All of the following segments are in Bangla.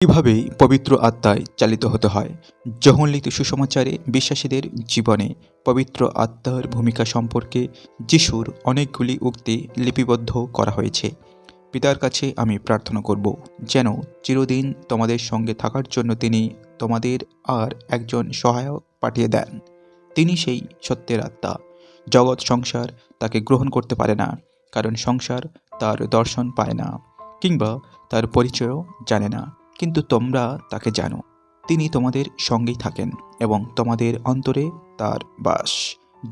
কীভাবে পবিত্র আত্মায় চালিত হতে হয়? জহনলিত সুসমাচারে বিশ্বাসীদের জীবনে পবিত্র আত্মার ভূমিকা সম্পর্কে যিশুর অনেকগুলি উক্তি লিপিবদ্ধ করা হয়েছে। পিতার কাছে আমি প্রার্থনা করব, যেন চিরদিন তোমাদের সঙ্গে থাকার জন্য তিনি তোমাদের আর একজন সহায়ক পাঠিয়ে দেন। তিনি সেই সত্যের আত্মা। জগৎ সংসার তাকে গ্রহণ করতে পারে না, কারণ সংসার তার দর্শন পায় না, কিংবা তার পরিচয়ও জানে না। কিন্তু তোমরা তাকে জানো, তিনি তোমাদের সঙ্গেই থাকেন এবং তোমাদের অন্তরে তার বাস।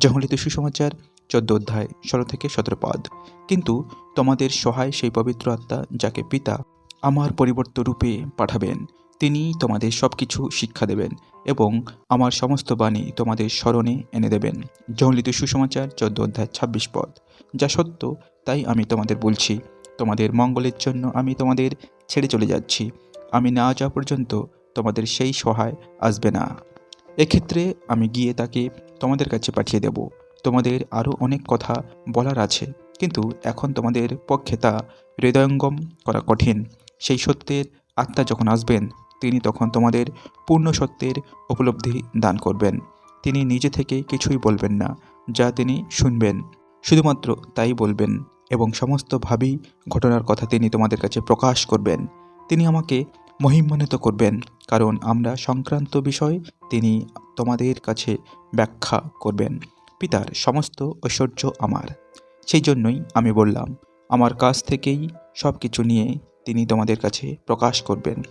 জহলিত সুসমাচার, চোদ্দ অধ্যায়, ষোলো থেকে সতেরো পদ। কিন্তু তোমাদের সহায় সেই পবিত্র আত্মা যাকে পিতা আমার পরিবর্ত রূপে পাঠাবেন, তিনি তোমাদের সব কিছু শিক্ষা দেবেন এবং আমার সমস্ত বাণী তোমাদের স্মরণে এনে দেবেন। জহলিত সুসমাচার, চোদ্দ অধ্যায়, ছাব্বিশ পদ। যা সত্য, তাই আমি তোমাদের বলছি, তোমাদের মঙ্গলের জন্য আমি তোমাদের ছেড়ে চলে যাচ্ছি। আমি না যাওয়া পর্যন্ত তোমাদের সেই সহায় আসবে না। এক্ষেত্রে আমি গিয়ে তাকে তোমাদের কাছে পাঠিয়ে দেব। তোমাদের আরও অনেক কথা বলার আছে, কিন্তু এখন তোমাদের পক্ষে তা হৃদয়ঙ্গম করা কঠিন। সেই সত্যের আত্মা যখন আসবেন, তিনি তখন তোমাদের পূর্ণ সত্যের উপলব্ধি দান করবেন। তিনি নিজে থেকে কিছুই বলবেন না, যা তিনি শুনবেন। শুধুমাত্র তাই বলবেন এবং সমস্ত ভাবি ঘটনার কথা তিনি তোমাদের কাছে প্রকাশ করবেন। তিনি আমাকে মহিমান্বিত করবেন, কারণ আমরা সংক্রান্ত বিষয় তিনি তোমাদের কাছে ব্যাখ্যা করবেন। পিতার সমস্ত ঐশ্বর্য আমার। সেই জন্যই আমি বললাম, আমার কাছ থেকেই সব কিছু নিয়ে তিনি তোমাদের কাছে প্রকাশ করবেন।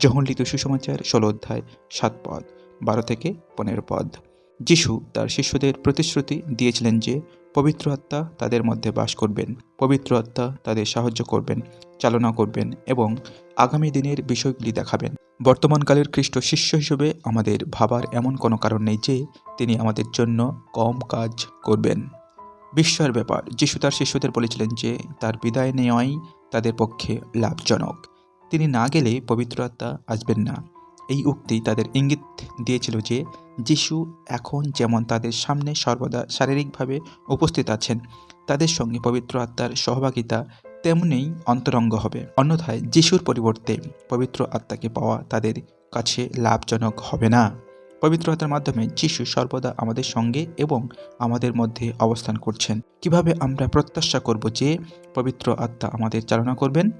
জহনলিত সুসমাচার, ষোলো অধ্যায়, সাত পদ, বারো থেকে পনেরো পদ। যিশু তার শিষ্যদের প্রতিশ্রুতি দিয়েছিলেন যে পবিত্র আত্মা তাদের মধ্যে বাস করবেন, পবিত্র আত্মা তাদের সাহায্য করবেন, চালনা করবেন এবং আগামী দিনের বিষয়গুলি দেখাবেন। বর্তমানকালের খ্রিস্ট শিষ্য হিসেবে আমাদের ভাবার এমন কোনো কারণ নেই যে তিনি আমাদের জন্য কম কাজ করবেন। বিস্ময়ের ব্যাপার, যিশু তার শিষ্যদের বলেছিলেন যে তার বিদায় নেওয়াই তাদের পক্ষে লাভজনক। তিনি না গেলে পবিত্র আত্মা আসবেন না। এই উক্তি তাদের ইঙ্গিত দিয়েছিল যে যিশু এখন যেমন তাদের সামনে সর্বদা শারীরিকভাবে উপস্থিত আছেন, তাদের সঙ্গে পবিত্র আত্মার সহভাগিতা তেমনিই অন্তরঙ্গ হবে। অন্যথায় যিশুর পরিবর্তে পবিত্র আত্মাকে পাওয়া তাদের কাছে লাভজনক হবে না। পবিত্র আত্মার মাধ্যমে যিশু সর্বদা আমাদের সঙ্গে এবং আমাদের মধ্যে অবস্থান করছেন। কীভাবে আমরা প্রত্যাশা করব যে পবিত্র আত্মা আমাদের চালনা করবেন?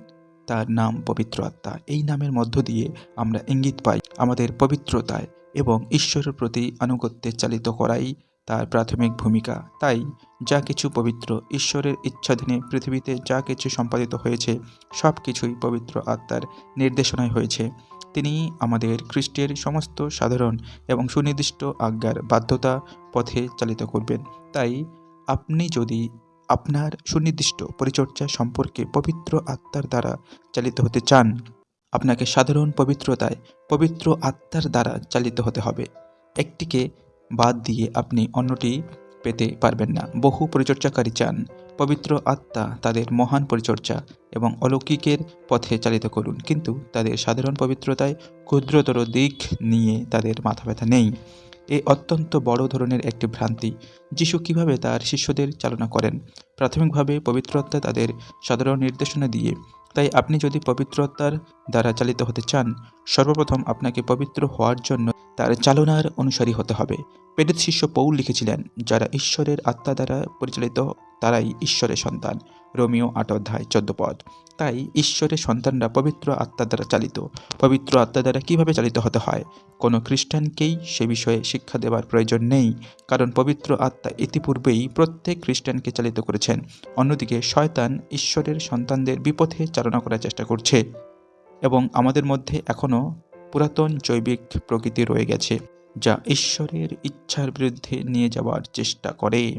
তার নাম পবিত্র আত্মা। এই নামের মধ্য দিয়ে আমরা ইঙ্গিত পাই। আমাদের পবিত্রতায় এবং ঈশ্বরের প্রতি আনুগত্যে চালিত করাই তার প্রাথমিক ভূমিকা। তাই যা কিছু পবিত্র ঈশ্বরের ইচ্ছাধীনে পৃথিবীতে যা কিছু সম্পাদিত হয়েছে, সব কিছুই পবিত্র আত্মার নির্দেশনায় হয়েছে। তিনি আমাদের খ্রিস্টের সমস্ত সাধারণ এবং সুনির্দিষ্ট আজ্ঞার বাধ্যতা পথে চালিত করবেন। তাই আপনি যদি আপনার সুনির্দিষ্ট পরিচর্যা সম্পর্কে পবিত্র আত্মার দ্বারা চালিত হতে চান আপনাকে সাধারণ পবিত্রতায় পবিত্র আত্মার দ্বারা চালিত হতে হবে। একটিকে বাদ দিয়ে আপনি অন্যটি পেতে পারবেন না। বহু পরিচর্যাকারী চান পবিত্র আত্মা তাদের মহান পরিচর্যা এবং অলৌকিকের পথে চালিত করুন, কিন্তু তাদের সাধারণ পবিত্রতায় ক্ষুদ্রতর দিক নিয়ে তাদের মাথা ব্যথা নেই। এ অত্যন্ত বড় ধরনের একটি ভ্রান্তি। যিশু কীভাবে তার শিষ্যদের চালনা করেন? প্রাথমিকভাবে পবিত্রতা তাদের সাধারণ নির্দেশনা দিয়ে তাই আপনি যদি পবিত্রতার দ্বারা চালিত হতে চান, সর্বপ্রথম আপনাকে পবিত্র হওয়ার জন্য তার চালনার অনুসারী হতে হবে। পেডিত শিষ্য পৌল লিখেছিলেন, যারা ঈশ্বরের আত্মা দ্বারা পরিচালিত, তারাই ঈশ্বরের সন্তান। রোমিও আট অধ্যায় চোদ্দ পদ। তাই ঈশ্বরের সন্তানরা পবিত্র আত্মা দ্বারা চালিত। পবিত্র আত্মা দ্বারা কীভাবে চালিত হতে হয়? কোনো খ্রিস্টানকেই সে বিষয়ে শিক্ষা দেওয়ার প্রয়োজন নেই, কারণ পবিত্র আত্মা ইতিপূর্বেই প্রত্যেক খ্রিস্টানকে চালিত করেছেন। অন্যদিকে শয়তান ঈশ্বরের সন্তানদের বিপথে চালনা করার চেষ্টা করছে এবং আমাদের মধ্যে এখনও পুরাতন জৈবিক প্রকৃতি রয়ে গেছে, যা ঈশ্বরের ইচ্ছার বিরুদ্ধে নিয়ে যাওয়ার চেষ্টা করে।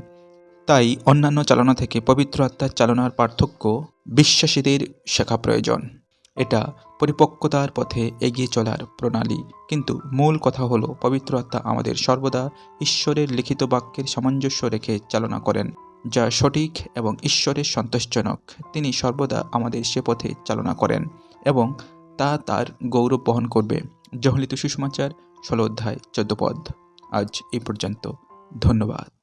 তাই অন্যান্য চালনা থেকে পবিত্র আত্মার চালনার পার্থক্য বিশ্বাসীদের শেখা প্রয়োজন। এটা পরিপক্কতার পথে এগিয়ে চলার প্রণালী। কিন্তু মূল কথা হলো, পবিত্র আত্মা আমাদের সর্বদা ঈশ্বরের লিখিত বাক্যের সামঞ্জস্য রেখে চালনা করেন, যা সঠিক এবং ঈশ্বরের সন্তোষজনক। তিনি সর্বদা আমাদের সে পথে চালনা করেন এবং তা তার গৌরব বহন করবে। জহলিত সুসমাচার ষোলো অধ্যায়, চোদ্দ পদ। আজ এই পর্যন্ত। ধন্যবাদ।